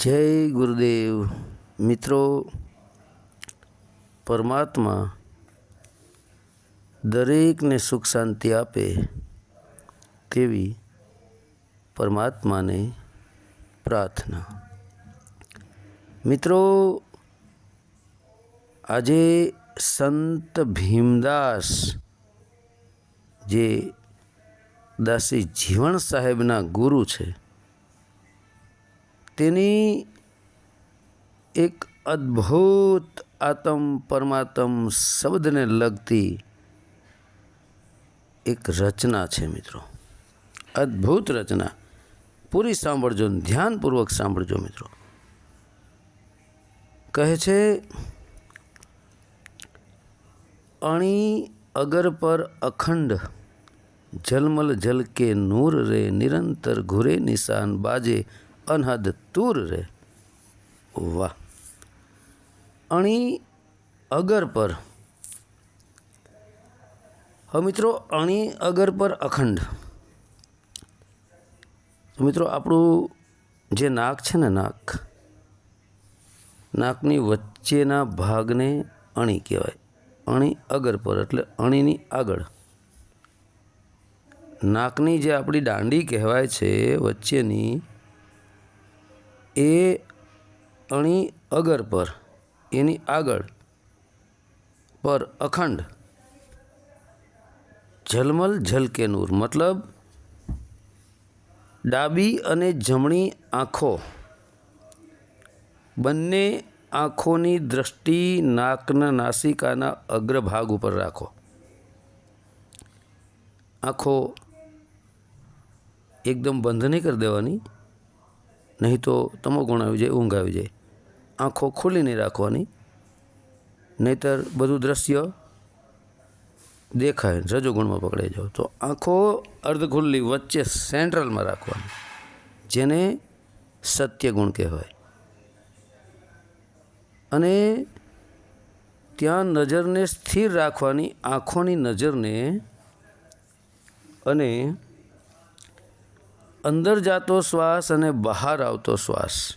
જય ગુરુદેવ. મિત્રો, પરમાત્મા દરેકને સુખ શાંતિ આપે તેવી પરમાત્માને પ્રાર્થના. મિત્રો, આજે સંત ભીમદાસ જે દાસી જીવણ સાહેબના ગુરુ છે તેની એક અદ્ભુત આત્મ પરમાત્મ શબ્દને લગતી એક રચના છે મિત્રો. અદ્ભુત રચના. પૂરી સાંભળજો ધ્યાનપૂર્વક સાંભળજો મિત્રો. કહે છે, અણી અગર પર અખંડ જલમલ જલ કે નૂર રે, નિરંતર ઘુરે નિશાન બાજે અનહદ તૂર રે. વાહ. અણી અગર પર. હવે મિત્રો, અણી અગર પર અખંડ. મિત્રો, આપણું જે નાક છે ને નાક, નાકની વચ્ચેના ભાગને અણી કહેવાય. અણી અગર પર, એટલે અણીની આગળ. નાકની જે આપણી દાંડી કહેવાય છે, વચ્ચેની એ અણી અગર પર, એની આગળ પર અખંડ ઝલમલ ઝલકે નૂર મતલબ ડાબી અને જમણી આંખો. બંને આંખોની દ્રષ્ટિ નાકના નાસિકાના અગ્રભાગ ઉપર રાખો. આંખો એકદમ બંધ નહીં કરી દેવાની. નહીં તો તમો ગુણ આવી જાય, ઊંઘ આવી જાય. આંખો ખુલ્લી નહીં રાખવાની, નહીતર બધું દ્રશ્ય દેખાય રજોગુણમાં પકડાઈ જાઓ. તો આંખો અર્ધ ખુલ્લી વચ્ચે સેન્ટ્રલમાં રાખવાની, જેને સત્ય ગુણ કહેવાય. અને ત્યાં નજરને સ્થિર રાખવાની, આંખોની નજરને અને અંદર જાતો શ્વાસ અને બહાર આવતો શ્વાસ.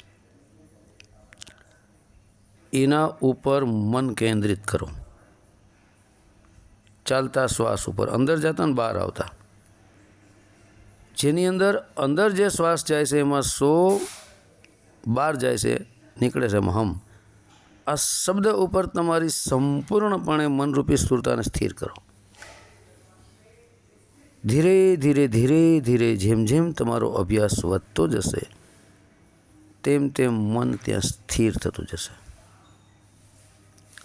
એના ઉપર મન કેન્દ્રિત કરો. ચાલતા શ્વાસ ઉપર. અંદર જતા ને બહાર આવતા. જેની અંદર અંદર જે શ્વાસ જાય છે એમાં સો બહાર જાય છે, નીકળે છે હમ. આ શબ્દ ઉપર તમારી સંપૂર્ણપણે મનરૂપી સ્થૂળતાને સ્થિર કરો. ધીરે ધીરે ધીરે ધીરે જેમ જેમ તમારો અભ્યાસ વધતો જશે તેમ તેમ મન ત્યાં સ્થિર થતું જશે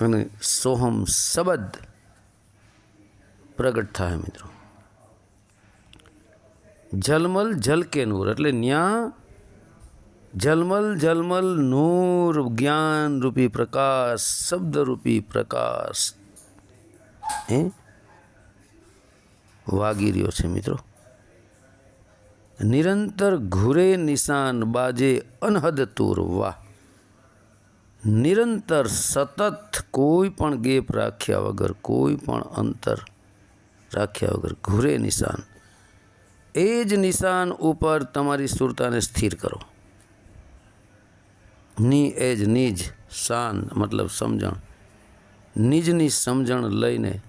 અને સોહમ શબ્દ પ્રગટ થાય મિત્રો જલમલ જલકે નૂર એટલે ન્યા જલમલ જલમલ નૂર જ્ઞાન રૂપી પ્રકાશ શબ્દ રૂપી પ્રકાશ હે વાગી રહ્યો છે મિત્રો. નિરંતર ઘુરે નિશાન બાજે અનહદ તૂર વાહ. નિરંતર સતત કોઈ પણ ગેપ રાખ્યા વગર, કોઈ પણ અંતર રાખ્યા વગર ઘુરે નિશાન. એ જ નિશાન ઉપર તમારી સુરતાને સ્થિર કરો. ની એજ, નિજ, શાન, મતલબ સમજણ. નિજની સમજણ લઈને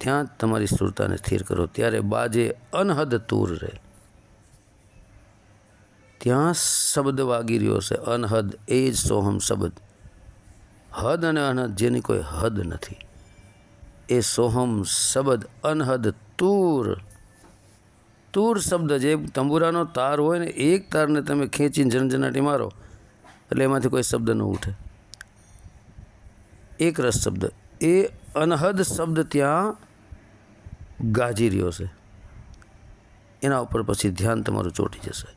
ત્યાં જ તમારી સુરતાને સ્થિર કરો. ત્યારે બાજે અનહદ તૂર રહે. ત્યાં શબ્દ વાગી રહ્યો છે અનહદ એ જ સોહમ શબ્દ. હદ અને અનહદ જેની કોઈ હદ નથી. એ સોહમ શબ્દ અનહદ તૂર. તૂર શબ્દ જે તંબુરાનો તાર હોય ને, એક તારને તમે ખેંચીને જનજનાટી મારો, એટલે એમાંથી કોઈ શબ્દ ન ઉઠે. એક રસ શબ્દ. એ અનહદ શબ્દ ત્યાં ગાજી રહ્યો છે. એના ઉપર પછી ધ્યાન તમારું ચોટી જશે.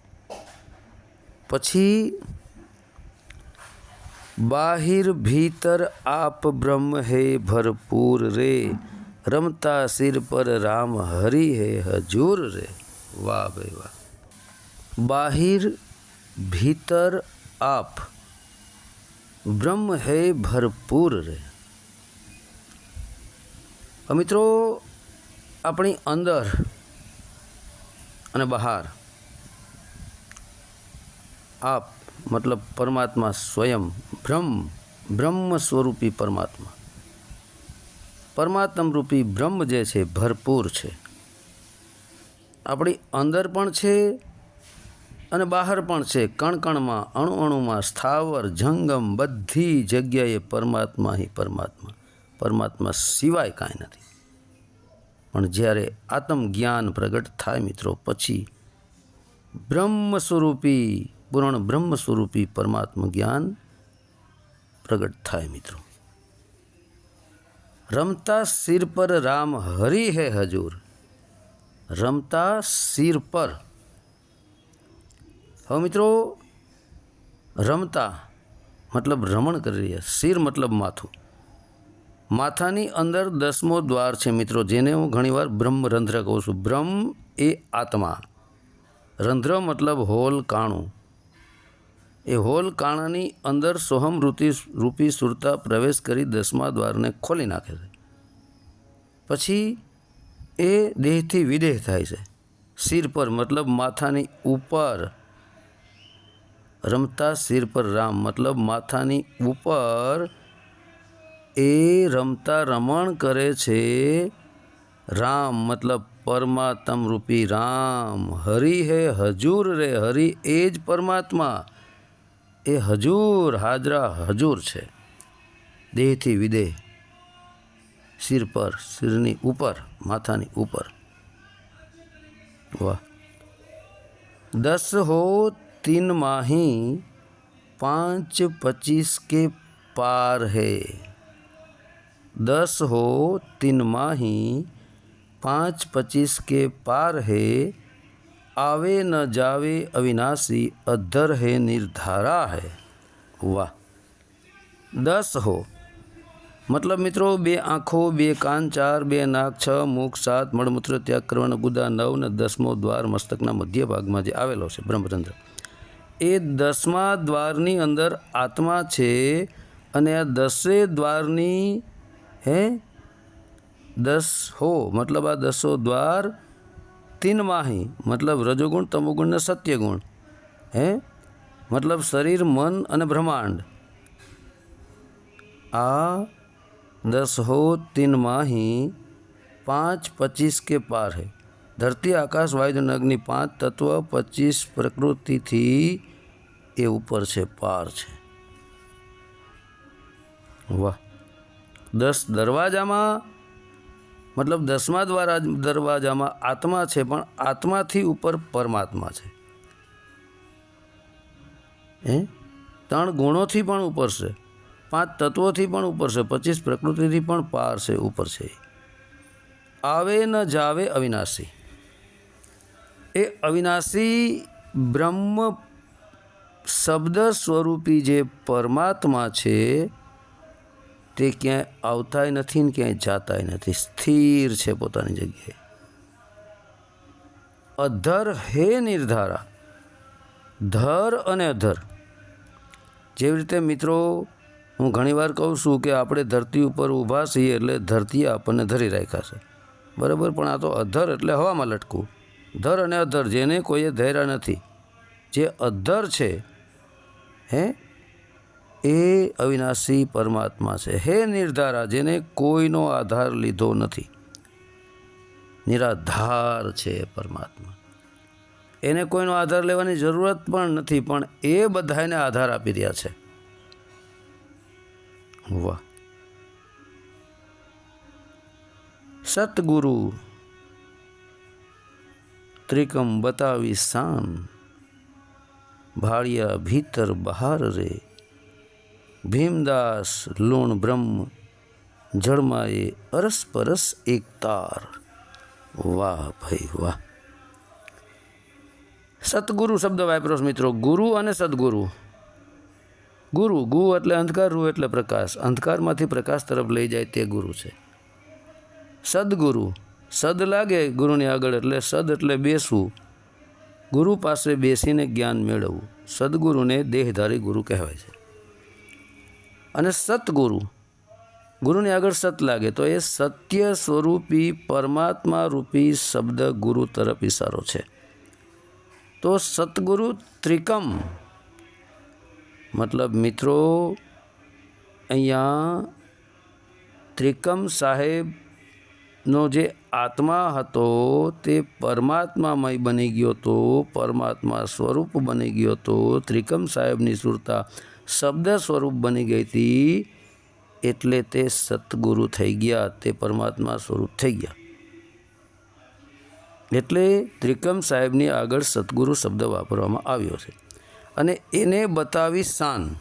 પછી બાહિર ભીતર આપ બ્રહ્મ હે ભરપૂર રે, રમતા સિર પર રામ હરિ હે હજૂર રે. વાહ ભાઈ વાહ. બાહિર ભીતર આપ બ્રહ્મ હે ભરપૂર રે. મિત્રો આપણી અંદર અને બહાર. આપ મતલબ પરમાત્મા સ્વયં બ્રહ્મ બ્રહ્મ સ્વરૂપી પરમાત્મા. પરમાત્મ રૂપી બ્રહ્મ જે છે, ભરપૂર છે. આપણી અંદર પણ છે અને બહાર પણ છે. કણકણમાં અણુ અણુમાં સ્થાવર, જંગમ, બધી જગ્યાએ પરમાત્મા હિ પરમાત્મા. પરમાત્મા સિવાય કાંઈ નથી. પણ જ્યારે આત્મજ્ઞાન પ્રગટ થાય મિત્રો, પછી બ્રહ્મ સ્વરૂપી પૂર્ણ બ્રહ્મ સ્વરૂપી પરમાત્મ જ્ઞાન પ્રગટ થાય મિત્રો. રમતા શિર પર રામ હરિ હે હજૂર. રમતા શિર પર. હવે મિત્રો, રમતા મતલબ રમણ કરી રહ્યા, શિર મતલબ માથું. માથાની અંદર દસમો દ્વાર છે મિત્રો, જેને હું ઘણીવાર બ્રહ્મ રંધ્ર કહું છું. બ્રહ્મ એ આત્મા. રંધ્ર મતલબ હોલ કાણું. એ હોલ કાણાની અંદર સોહમ રૂપી રૂપી સુરતા પ્રવેશ કરી દસમા દ્વારને ખોલી નાખે છે. પછી એ દેહથી વિદેહ થાય છે. શિર પર મતલબ માથાની ઉપર. રમતા શિર પર રામ મતલબ માથાની ઉપર એ રમતા રમણ કરે છે. રામ મતલબ પરમાત્મ રૂપી રામ. હરિ હે હજુર રે હરિ, એ જ પરમાત્મા. એ હજુર, હાજરા હજુર છે. દેહથી વિદેહ, શિર પર, શિરની ઉપર, માથાની ઉપર. વાહ. દસ હો તીન માહી, પાંચ પચીસ કે પાર હૈ. दस हो तीन माही पाँच पच्चीस के पार है आवे न जावे अविनाशी अधर है निर्धारा है वाह દસ હો મતલબ મિત્રો બે આંખો બે કાન ચાર બે નાક છ મુખ સાત મળમૂત્ર ત્યાગ કરવાના ગુદા નવ ને દસમો દ્વાર મસ્તકના મધ્ય ભાગમાં જે આવેલો છે બ્રહ્મરંધ્ર એ દસમા દ્વારની અંદર આત્મા છે અને આ દસે દ્વારની હે દસ હો મતલબ આ દસો દ્વાર તીન માહી મતલબ રજોગુણ તમોગુણ ને સત્યગુણ હે મતલબ શરીર મન અને બ્રહ્માંડ आ दस हो तीन माही पाँच पच्चीस के पार है ધરતી આકાશ વાયુ અને અગ્નિ પાંચ તત્વ પચીસ પ્રકૃતિથી એ ઉપર છે પાર છે વાહ દસ દરવાજામાં, મતલબ દસમા દ્વારા દરવાજામાં આત્મા છે, પણ આત્માથી ઉપર પરમાત્મા છે. હે? ત્રણ ગુણોથી પણ ઉપર છે, પાંચ તત્વોથી પણ ઉપર છે, પચીસ પ્રકૃતિથી પણ પાર છે, ઉપર છે. આવે ન જાવે અવિનાશી. એ અવિનાશી બ્રહ્મ શબ્દ સ્વરૂપી જે પરમાત્મા છે તે ક્યાંય આવતાય નથી ને ક્યાંય જાતાય નથી. સ્થિર છે પોતાની જગ્યાએ. અધર હે નિર્ધારા. ધર અને અધર. જેવી રીતે મિત્રો, હું ઘણીવાર કહું છું કે આપણે ધરતી ઉપર ઊભા છીએ એટલે ધરતીએ આપણને ધરી રાખ્યા છે. બરાબર? પણ આ તો અધર એટલે હવામાં લટકવું. ધર અને અધર, જેને કોઈએ ધૈર્યા નથી. જે અધર છે, હે? એ અવિનાશી પરમાત્મા છે. હે નિર્ધારા, જેને કોઈનો આધાર લીધો નથી. નિરાધાર છે પરમાત્મા. એને કોઈનો આધાર લેવાની જરૂરત પણ નથી, પણ એ બધાને આધાર આપી રહ્યા છે. વાહ. સતગુરુ, ત્રિકમ બતાવી શાન ભાળિયા ભીતર બહાર રે. ભીમદાસ, લુણ, બ્રહ્મ અરસ પરસ એક તાર. વાહ ભાઈ, વાહ. સતગુરુ શબ્દ વાપરો મિત્રો. ગુરુ અને સદગુરુ. ગુરુ, ગુ એટલે અંધકાર, રૂ એટલે પ્રકાશ. અંધકારમાંથી પ્રકાશ તરફ લઈ જાય તે ગુરુ છે. સદગુરુ. સદ લાગે ગુરુની આગળ એટલે સદ એટલે બેસવું. ગુરુ પાસે બેસીને જ્ઞાન મેળવવું. સદગુરુને દેહધારી ગુરુ કહેવાય છે. અને સતગુરુ. ગુરુને આગળ સત લાગે તો એ સત્ય સ્વરૂપી પરમાત્મા રૂપી શબ્દ ગુરુ તરફ ઇશારો છે. તો સતગુરુ ત્રિકમ. મતલબ મિત્રો, અહીંયા ત્રિકમ સાહેબનો જે આત્મા હતો તે પરમાત્મામય બની ગયો હતો પરમાત્મા સ્વરૂપ બની ગયો હતો ત્રિકમ સાહેબની સુરતા શબ્દ સ્વરૂપ બની ગઈ હતી, એટલે તે સતગુરુ થઈ ગયા, તે પરમાત્મા સ્વરૂપ થઈ ગયા. એટલે ત્રિકમ સાહેબની આગળ સતગુરુ શબ્દ વાપરવામાં આવ્યો છે. અને એને બતાવી શાન.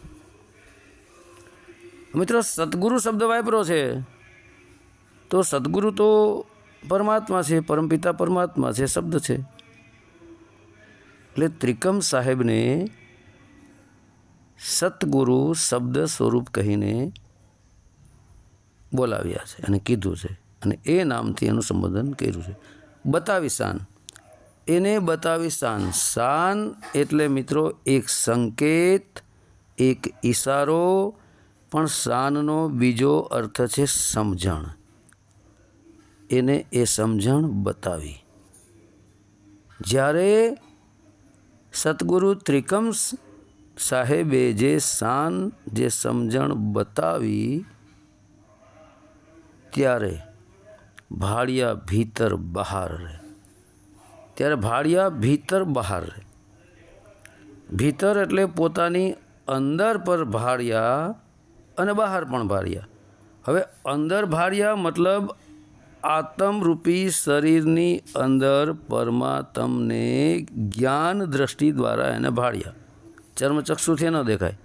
મિત્રો, સદગુરુ શબ્દ વાપરો છે, તો સદગુરુ તો પરમાત્મા છે, પરમપિતા પરમાત્મા છે, શબ્દ છે. એટલે ત્રિકમ સાહેબને સતગુરુ શબ્દ સ્વરૂપ કહીને બોલાવ્યા છે અને કીધું છે અને એ નામથી એનું સંબોધન કર્યું છે. બતાવી શાન. એને બતાવી શાન. શાન એટલે મિત્રો એક સંકેત, એક ઈશારો, પણ શાનનો બીજો અર્થ છે સમજણ. એને એ સમજણ બતાવી. જ્યારે સદગુરુ ત્રિકમ સાહેબે જે શાન, જે સમજણ બતાવી ત્યારે ભાળિયા ભીતર બહાર રહે. ત્યારે ભાળિયા ભીતર બહાર રહે. ભીતર એટલે પોતાની અંદર પર ભાળિયા અને બહાર પણ ભાળિયા હવે અંદર ભાળિયા મતલબ આત્મરૂપી શરીરની અંદર પરમાત્મને જ્ઞાન દ્રષ્ટિ દ્વારા એને ભાળ્યા ચર્મચક્ષુથી ન દેખાય.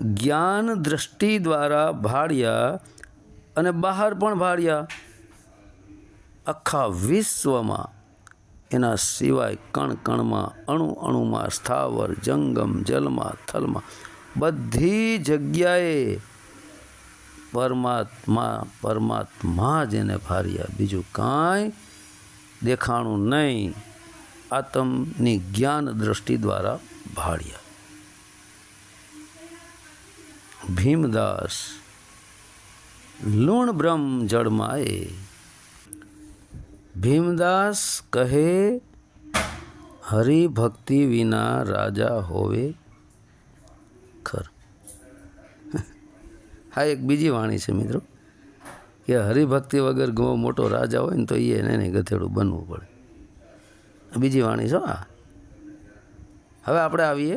જ્ઞાન દ્રષ્ટિ દ્વારા ભાળ્યા અને બહાર પણ ભાળ્યા આખા વિશ્વમાં એના સિવાય કણ કણમાં અણુ અણુમાં સ્થાવર, જંગમ, જલમાં, થલમાં બધી જગ્યાએ પરમાત્મા પરમાત્મા જ એને ભાર્યા. બીજું કાંઈ દેખાણું નહીં. આત્મની જ્ઞાન દ્રષ્ટિ દ્વારા ભાળ્યા ભીમદાસ લુણ બ્રહ્મ જળમાએ ભીમદાસ કહે હરિભક્તિ વિના રાજા હોવે ખર હા એક બીજી વાણી છે મિત્રો, કે હરિભક્તિ વગર ઘણો મોટો રાજા હોય ને તો એ એને ગથેડું બનવું પડે. બીજી વાણી છો આ હવે આપણે આવીએ.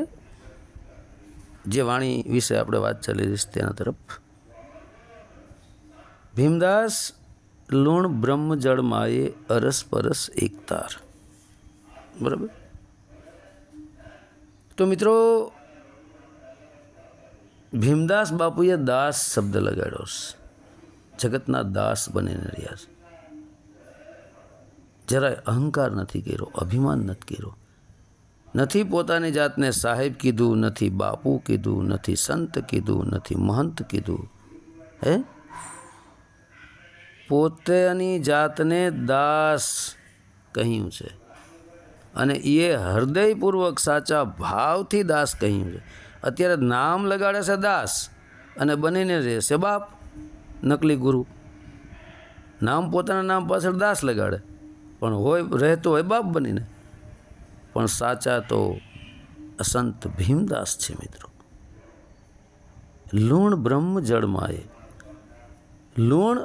જે વાણી વિશે આપણે વાત ચાલી રહી છે તેના તરફ. ભીમદાસ લુણ બ્રહ્મ જળ અરસ પરસ એકતાર. બરાબર? તો મિત્રો, ભીમદાસ બાપુએ દાસ શબ્દ લગાડ્યો છે. જગતના દાસ બનીને રહ્યા છે. જરાય અહંકાર નથી કર્યો, અભિમાન નથી કર્યો. નથી પોતાની જાતને સાહેબ કીધું, નથી બાપુ કીધું, નથી સંત કીધું, નથી મહંત કીધું. હે? પોતાની જાતને દાસ કહ્યું છે. અને એ હૃદયપૂર્વક સાચા ભાવથી દાસ કહ્યું છે. અત્યારે નામ લગાડે છે દાસ અને બનીને રહેશે બાપ, નકલી ગુરુ. નામ પોતાના નામ પાછળ દાસ લગાડે. પણ હોય, રહેતો હોય બાપ બનીને. પણ સાચા તો અસંત ભીમદાસ છે મિત્રો. લૂણ બ્રહ્મ જળમાએ. લૂણ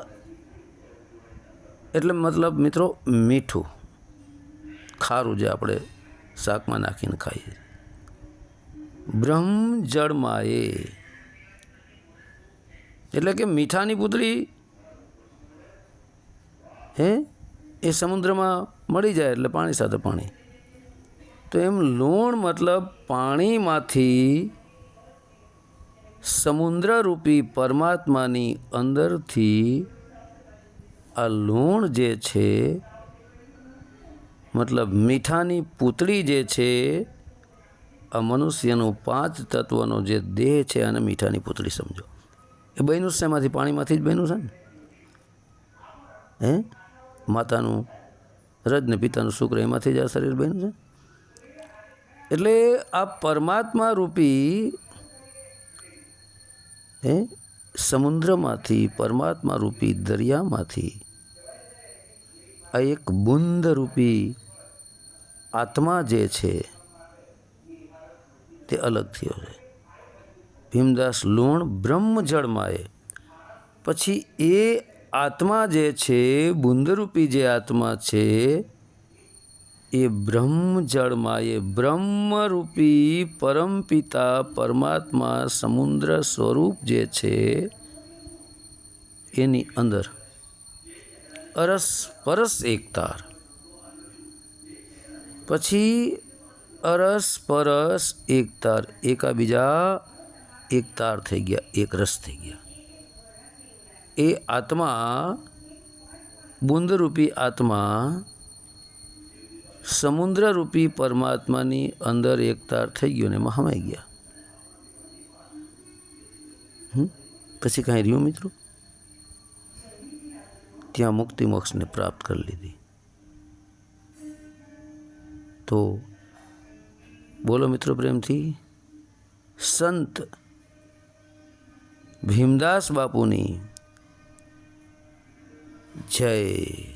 એટલે મતલબ મિત્રો મીઠું. ખારું જે આપણે શાકમાં નાખીને ખાઈએ. બ્રહ્મ જળમાએ. એટલે કે મીઠાની પુતળી હે એ સમુદ્રમાં મળી જાય એટલે પાણી સાથે પાણી. તો એમ લૂણ મતલબ પાણીમાંથી સમુદ્રરૂપી પરમાત્માની અંદરથી આ લૂણ જે છે, મતલબ મીઠાની પૂતળી જે છે, આ મનુષ્યનું પાંચ તત્વનો જે દેહ છે અને મીઠાની પૂતળી સમજો. એ બન્યું છે શેમાંથી? પાણીમાંથી જ બન્યું છે ને? હે? માતાનું રજ ને પિતાનું શુક્ર એમાંથી જ આ શરીર બન્યું છે? એટલે આ પરમાત્મા રૂપી, હે, સમુદ્રમાંથી, પરમાત્મા રૂપી દરિયામાંથી, આ એક બુંદ રૂપી આત્મા જે છે, તે અલગ થયો છે. ભીમદાસ લુણ બ્રહ્મજળમાં એ પછી એ આત્મા જે છે બુંદરૂપી જે આત્મા છે એ બ્રહ્મજળમાં એ બ્રહ્મરૂપી પરમપિતા પરમાત્મા સમુદ્ર સ્વરૂપ જે છે એની અંદર અરસ પરસ એકતાર પછી અરસ પરસ એકતાર એકાબીજા એકતાર થઈ ગયા એક રસ થઈ ગયા એ આત્મા બુંદરૂપી આત્મા સમુદ્રરૂપી પરમાત્માની અંદર એકતાર થઈ ગયો ને એમાં હમાઈ ગયા? પછી કાંઈ રહ્યું મિત્રો? ત્યાં મુક્તિ મોક્ષને પ્રાપ્ત કરી લીધી. તો બોલો મિત્રો પ્રેમથી, સંત ભીમદાસ બાપુની જય.